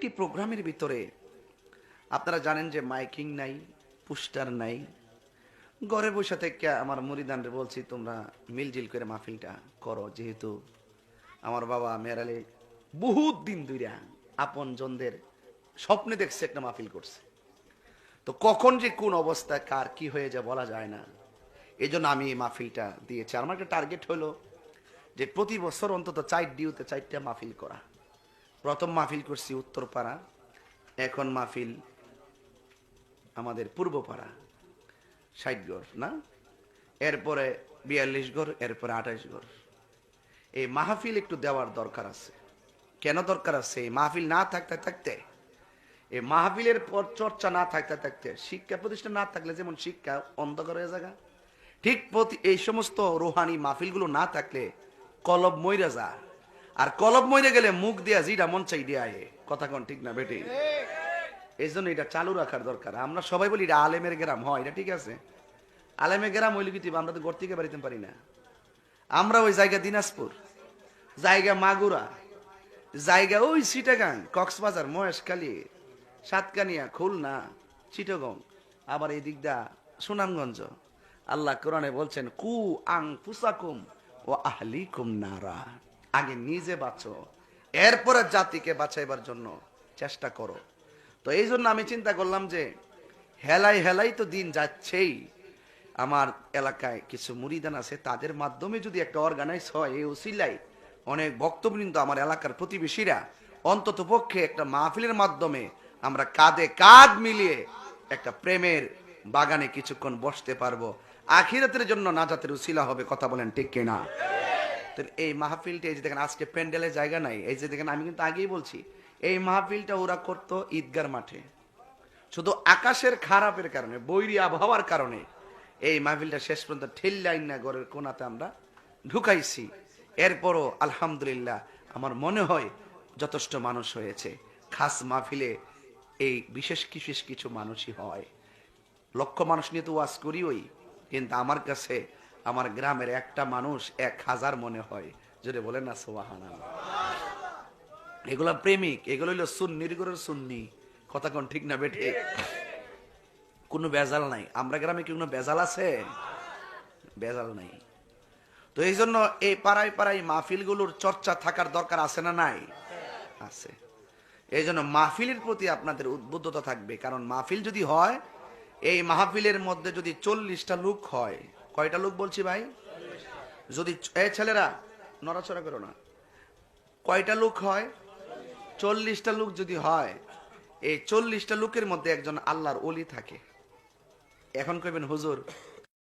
একটি প্রোগ্রামের ভিতরে আপনারা জানেন যে মাইকিং নাই, পুস্টার নাই। ঘরে বসে থেকে আমার মুরিদানরে বলছি, তোমরা মিলজিল করে মাহফিলটা করো। যেহেতু আমার বাবা মেরালে বহুত দিন দুইরা আপন জনদের স্বপ্নে দেখছে একটা মাহফিল করছে। তো কখন যে কোন অবস্থায় কার কি হয়ে যায় বলা যায় না। এই জন্য আমি এই মাহফিলটা দিয়েছি। আমার একটা টার্গেট হলো যে প্রতি বছর অন্তত চার ডিউতে চারটা মাহফিল করা। প্রথম মাহফিল করছি উত্তরপাড়া, এখন মাহফিল আমাদের পূর্বপাড়া ষাট গড় না? এরপরে বিয়াল্লিশ গড় এরপরে আঠাশ গড় এই মাহফিল একটু দেওয়ার দরকার আছে। কেন দরকার আছে? এই মাহফিল না থাকতে থাকতে, এই মাহফিলের পর চর্চা না থাকতে থাকতে, শিক্ষা প্রতিষ্ঠান না থাকলে যেমন শিক্ষা অন্ধকার হয়ে জায়গা ঠিক প্রতি এই সমস্ত রোহানি মাহফিলগুলো না থাকলে কলব মইরা যা আর কলব মইরে গেলে মুখ দিয়া জিরা মন চাই দিয়া আয়ে কথা কোন ঠিক না, বেটি? এই জন্য এটা চালু রাখার দরকার। আমরা সবাই বলি এটা আলেমের গ্রাম। হয়, এটা ঠিক আছে। আলেমের গ্রাম হইলে কি আমরা তো থেকে বাড়িতে পারি না। আমরা ওই জায়গা দিনাজপুর, জায়গা মাগুরা, জায়গা ওই সিটাগাং কক্সবাজার, মহেশখালী, সাতকানিয়া, খুলনা, চিটগং, আবার এই দিকদা সুনামগঞ্জ। আল্লাহ কোরআনে বলছেন, কু আং পুসাকুম ও আহলিকুম নারা। আগে নিজে বাঁচো। এরপরে জাতিকে বাঁচাইবার জন্য চেষ্টা করো। তো এই জন্য আমি চিন্তা করলাম যে, হেলাই হেলাই তো দিন যাচ্ছেই। আমার এলাকায় কিছু মুরিদান আছে, তাদের মাধ্যমে যদি একটা অর্গানাইজ হয়, এই উসিলাই অনেক বক্তবৃন্দ আমার এলাকার প্রতিবেশীরা অন্তত পক্ষে একটা মাহফিলের মাধ্যমে আমরা কাঁধে কাঁধ মিলিয়ে একটা প্রেমের বাগানে কিছুক্ষণ বসতে পারব। আখিরাতের জন্য নাজাতের উসিলা হবে, কথা বলেন ঠিক কিনা? তো এই মাহফিলটা, এই যে দেখেন, আজকে প্যান্ডেলের জায়গা নাই। এই যে দেখেন, আমি কিন্তু আগেই বলছি, এই মাহফিলটা ওরা করতো ঈদগার মাঠে। শুধু আকাশের খারাপের কারণে, বৈরী আবহাওয়ার কারণে এই মাহফিলটা শেষ পর্যন্ত ঠেল্লাই না ঘরের কোনাতে আমরা ঢুকাইছি। এরপরও আলহামদুলিল্লাহ, আমার মনে হয় যথেষ্ট মানুষ হয়েছে। খাস মাহফিলে এই বিশেষ বিশেষ কিছু মানুষই হয়। লক্ষ মানুষ নিয়ে তো ওয়াজ করি ওই কিন্তু আমার কাছে আমার গ্রামের একটা মানুষ এক হাজার মনে হয়। যদি বলেন না সোহান এগুলা প্রেমিক, এগুলো হইল সুন্নির ঘরের সুন্নি। কথা কোন ঠিক না বেঠে? কোনো বেজাল নাই। আমরা গ্রামে কি কোনো বেজাল আছে? বেজাল নাই। তো এই জন্য এই পাড়ায় পাড়ায় মাহফিলগুলোর চর্চা থাকার দরকার আছে না নাই? আছে। এই জন্য মাহফিলের প্রতি আপনাদের উদ্বুদ্ধতা থাকবে। কারণ মাহফিল যদি হয়, এই মাহফিলের মধ্যে যদি চল্লিশটা লোক হয় কয়টা লোক বলছি ভাই? যদি এ ছেলেরা, নড়াচড়া করো না। কয়টা লোক হয়? চল্লিশটা লোক যদি হয়, এই চল্লিশটা লোকের মধ্যে একজন আল্লাহর অলি থাকে। এখন কইবেন, হুজুর